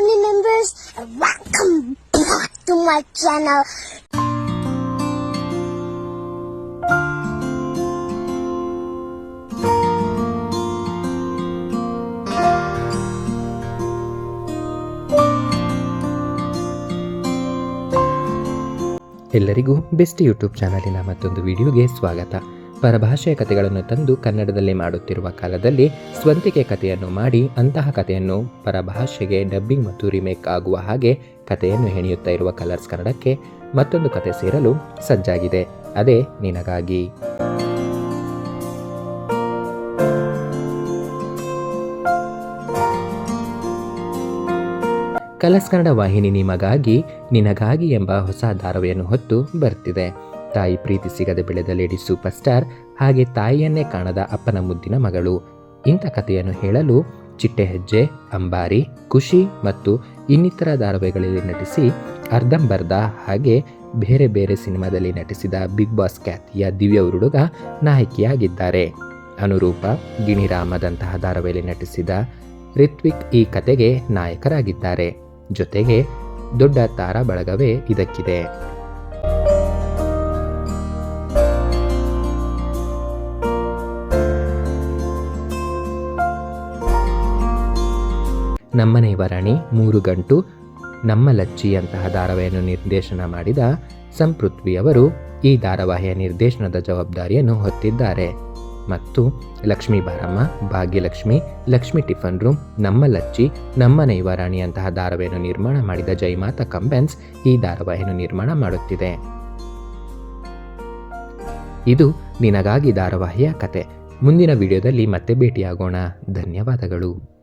family members, and welcome back to my channel. ಎಲ್ಲರಿಗೂ best YouTube ಚಾನಲಿನ ಮತ್ತೊಂದು ವಿಡಿಯೋಗೆ ಸ್ವಾಗತ ಪರಭಾಷೆಯ ಕಥೆಗಳನ್ನು ತಂದು ಕನ್ನಡದಲ್ಲಿ ಮಾಡುತ್ತಿರುವ ಕಾಲದಲ್ಲಿ ಸ್ವಂತಿಕೆ ಕಥೆಯನ್ನು ಮಾಡಿ ಅಂತಹ ಕಥೆಯನ್ನು ಪರಭಾಷೆಗೆ ಡಬ್ಬಿಂಗ್ ಮತ್ತು ರಿಮೇಕ್ ಆಗುವ ಹಾಗೆ ಕಥೆಯನ್ನು ಹೆಣೆಯುತ್ತಾ ಇರುವ ಕಲರ್ಸ್ ಕನ್ನಡಕ್ಕೆ ಮತ್ತೊಂದು ಕತೆ ಸೇರಲು ಸಜ್ಜಾಗಿದೆ. ಅದೇ ನಿನಗಾಗಿ. ಕಲರ್ಸ್ ಕನ್ನಡ ವಾಹಿನಿ ನಿಮಗಾಗಿ ನಿನಗಾಗಿ ಎಂಬ ಹೊಸ ಧಾರವೆಯನ್ನು ಹೊತ್ತು ಬರ್ತಿದೆ. ತಾಯಿ ಪ್ರೀತಿ ಸಿಗದೆ ಬೆಳೆದ ಲೇಡಿ ಸೂಪರ್ ಸ್ಟಾರ್ ಹಾಗೆ ತಾಯಿಯನ್ನೇ ಕಾಣದ ಅಪ್ಪನ ಮುದ್ದಿನ ಮಗಳು. ಇಂಥ ಕಥೆಯನ್ನು ಹೇಳಲು ಚಿಟ್ಟೆ ಹೆಜ್ಜೆ ಅಂಬಾರಿ, ಖುಷಿ ಮತ್ತು ಇನ್ನಿತರ ಧಾರಾವಾಹಿಗಳಲ್ಲಿ ನಟಿಸಿ ಅರ್ಧಂಬರ್ಧ ಹಾಗೆ ಬೇರೆ ಬೇರೆ ಸಿನಿಮಾದಲ್ಲಿ ನಟಿಸಿದ ಬಿಗ್ ಬಾಸ್ ಖ್ಯಾತಿಯ ದಿವ್ಯ ಹುಡುಗ ನಾಯಕಿಯಾಗಿದ್ದಾರೆ. ಅನುರೂಪ, ಗಿಣಿರಾಮದಂತಹ ಧಾರಾವಾಹಿಯಲ್ಲಿ ನಟಿಸಿದ ರಿತ್ವಿಕ್ ಈ ಕತೆಗೆ ನಾಯಕರಾಗಿದ್ದಾರೆ. ಜೊತೆಗೆ ದೊಡ್ಡ ತಾರಾ ಬಳಗವೇ ಇದಕ್ಕಿದೆ. ನಮ್ಮನೆ ವರಣಿ, ಮೂರು ಗಂಟು, ನಮ್ಮ ಲಚ್ಚಿಯಂತಹ ಧಾರಾವಾಹಿಯನ್ನು ನಿರ್ದೇಶನ ಮಾಡಿದ ಸಂಪೃಥ್ವಿ ಅವರು ಈ ಧಾರಾವಾಹಿಯ ನಿರ್ದೇಶನದ ಜವಾಬ್ದಾರಿಯನ್ನು ಹೊತ್ತಿದ್ದಾರೆ. ಮತ್ತು ಲಕ್ಷ್ಮೀ ಬಾರಮ್ಮ, ಭಾಗ್ಯಲಕ್ಷ್ಮಿ, ಲಕ್ಷ್ಮಿ ಟಿಫನ್ ರೂಮ್, ನಮ್ಮ ಲಚ್ಚಿ ನಮ್ಮ ನೈವಾರಾಣಿಯಂತಹ ಧಾರಾವಾಹಿಯನ್ನು ನಿರ್ಮಾಣ ಮಾಡಿದ ಜೈಮಾತಾ ಕಂಬೆನ್ಸ್ ಈ ಧಾರಾವಾಹಿಯನ್ನು ನಿರ್ಮಾಣ ಮಾಡುತ್ತಿದೆ. ಇದು ನಿನಗಾಗಿ ಧಾರಾವಾಹಿಯ ಕತೆ. ಮುಂದಿನ ವಿಡಿಯೋದಲ್ಲಿ ಮತ್ತೆ ಭೇಟಿಯಾಗೋಣ. ಧನ್ಯವಾದಗಳು.